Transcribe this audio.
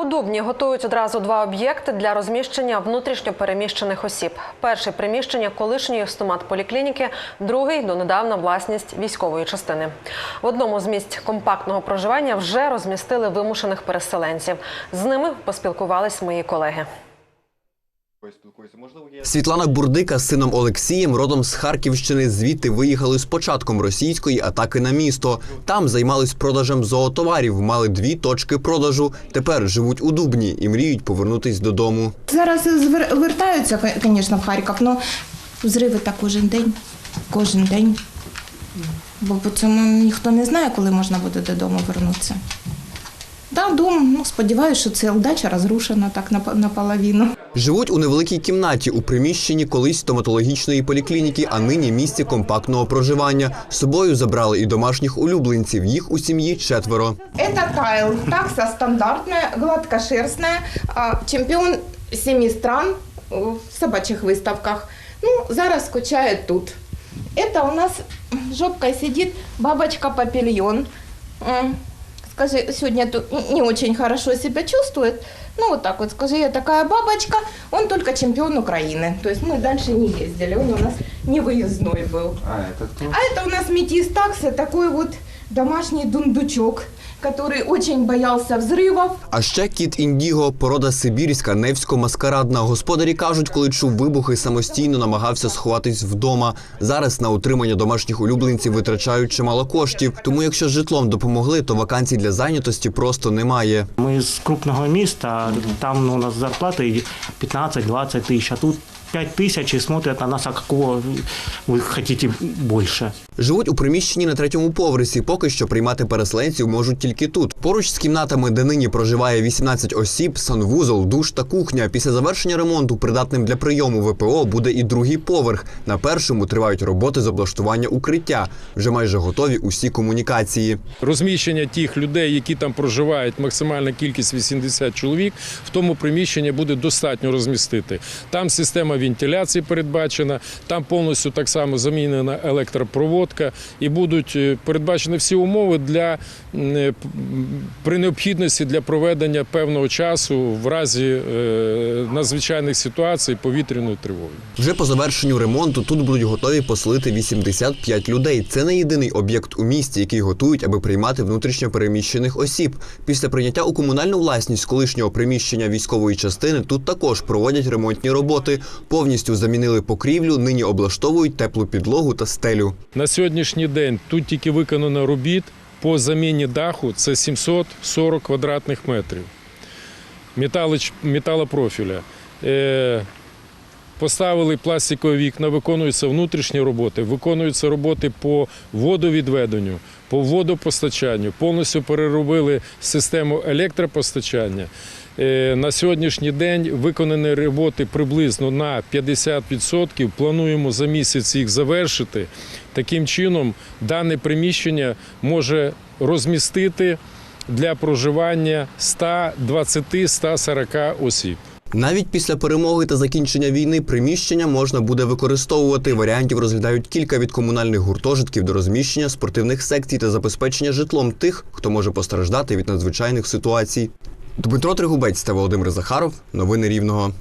У Дубні готують одразу два об'єкти для розміщення внутрішньо переміщених осіб. Перший приміщення колишньої стомат-поліклініки, другий донедавна власність військової частини. В одному з місць компактного проживання вже розмістили вимушених переселенців. З ними поспілкувались мої колеги. Світлана Бурдика з сином Олексієм, родом з Харківщини, звідти виїхали з початком російської атаки на місто. Там займались продажем зоотоварів, мали дві точки продажу. Тепер живуть у Дубні і мріють повернутись додому. Зараз вертаються, звісно, в Харків, але взриви так кожен день. Кожен день. Бо по цьому ніхто не знає, коли можна буде додому вернутися. Да, дом, ну, сподіваюся, що це дача розрушена так нап- наполовину. Живуть у невеликій кімнаті у приміщенні колись стоматологічної поліклініки, а нині місці компактного проживання. З собою забрали і домашніх улюбленців. Їх у сім'ї четверо. Это тайл, такса стандартная, гладкошерстная, а, чемпіон семи стран э, в собачих виставках. Ну, зараз скучає тут. Это у нас жопкой сидит бабочка папильон. М, Скажи, сегодня тут не очень хорошо себя чувствует. Ну, вот так вот, скажи, я такая бабочка, он только чемпион Украины. То есть мы дальше не ездили, он у нас не выездной был. А, это кто? А это у нас метис такса, такой вот домашний дундучок, который очень боялся взрывов. А ще кіт індіго, порода сибірська, невсько-маскарадна. Господарі кажуть, коли чув вибухи, самостійно намагався сховатись вдома. Зараз на утримання домашніх улюбленців витрачають чимало коштів. Тому, якщо з житлом допомогли, то вакансій для зайнятості просто немає. Ми з крупного міста, там ну, у нас зарплата 15-20 тисяч, а тут 5 тисяч і смотрят на нас, а какого ви хочете більше. Живуть у приміщенні на третьому поверсі. Поки що приймати переселенців можуть тільки тут. Поруч з кімнатами, де нині проживає 18 осіб, санвузол, душ та кухня. Після завершення ремонту, придатним для прийому ВПО, буде і другий поверх. На першому тривають роботи з облаштування укриття. Вже майже готові усі комунікації. Розміщення тих людей, які там проживають, максимальна кількість 80 чоловік, в тому приміщенні буде достатньо розмістити. Там система вентиляції передбачена, там повністю так само замінена електропроводка і будуть е, передбачені всі умови для е, при необхідності для проведення певного часу в разі е, надзвичайних ситуацій повітряної тривоги. Вже по завершенню ремонту тут будуть готові поселити 85 людей. Це не єдиний об'єкт у місті, який готують, аби приймати внутрішньо переміщених осіб. Після прийняття у комунальну власність колишнього приміщення військової частини тут також проводять ремонтні роботи. Повністю замінили покрівлю, нині облаштовують теплу підлогу та стелю. На сьогоднішній день тут тільки виконано робіт по заміні даху це 740 квадратних метрів металопрофіля. Поставили пластикові вікна, виконуються внутрішні роботи, виконуються роботи по водовідведенню, по водопостачанню, повністю переробили систему електропостачання. Е, На сьогоднішній день виконані роботи приблизно на 50%. Плануємо за місяць їх завершити. Таким чином, дане приміщення може розмістити для проживання 120-140 осіб. Навіть після перемоги та закінчення війни приміщення можна буде використовувати. Варіантів розглядають кілька від комунальних гуртожитків до розміщення спортивних секцій та забезпечення житлом тих, хто може постраждати від надзвичайних ситуацій. Дмитро Тригубець та Володимир Захаров. Новини Рівного.